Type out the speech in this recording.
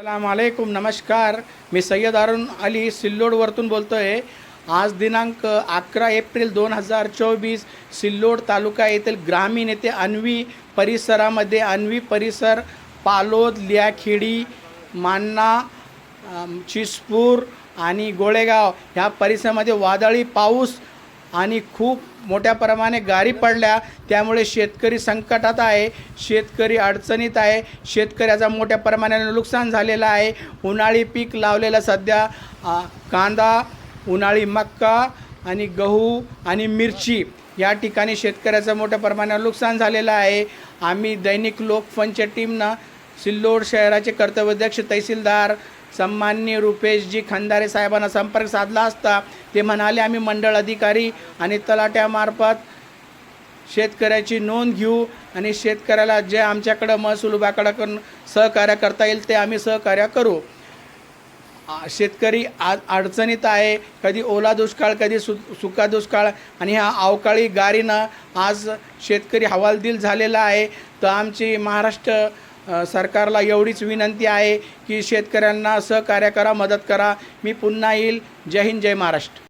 सलामकुम नमस्कार. मी सय्यद अरुण अली सिल्लोडवरतून बोलतो आहे आज दिनांक अकरा एप्रिल दोन हजार चोवीस सिल्लोड तालुका येथील ग्रामीण येथे अन्वी परिसरामध्ये अन्वी परिसर पालोद लियाखेडी मान्ना चिसपूर आणि गोळेगाव ह्या परिसरामध्ये वादळी पाऊस आणि खूप मोठ्या प्रमाणे गारी पडल्या. त्यामुळे शेतकरी संकटात आहे. शेतकरी अडचणीत आहे. शेतकऱ्याचा मोठ्या प्रमाणाने नुकसान झालेलं आहे. उन्हाळी पीक लावलेलं सध्या कांदा उन्हाळी मक्का आणि गहू आणि मिरची या ठिकाणी शेतकऱ्याचं मोठ्या प्रमाणावर नुकसान झालेलं आहे. आम्ही दैनिक लोकफनच्या टीमनं सिल्लोड शहराचे कर्तव्याध्यक्ष तहसीलदार सन्माननीय रुपेशजी खंदारे साहेबांना संपर्क साधला असता. ते म्हणाले आम्ही मंडळ अधिकारी आणि तलाट्यामार्फत शेतकऱ्याची नोंद घेऊ आणि शेतकऱ्याला जे आमच्याकडं महसूल विभागाकडं सहकार्य करता येईल ते आम्ही सहकार्य करू. शेतकरी आज अडचणीत आहे कधी ओला दुष्काळ कधी सु सुका दुष्काळ आणि ह्या अवकाळी गारीनं आज शेतकरी हवालदिल झालेला आहे. तर आमची महाराष्ट्र सरकारला एवढीच विनंती आहे की शेतकऱ्यांना सहकार्य करा मदत करा. मी पुन्हा येईल. जय हिंद जय महाराष्ट्र.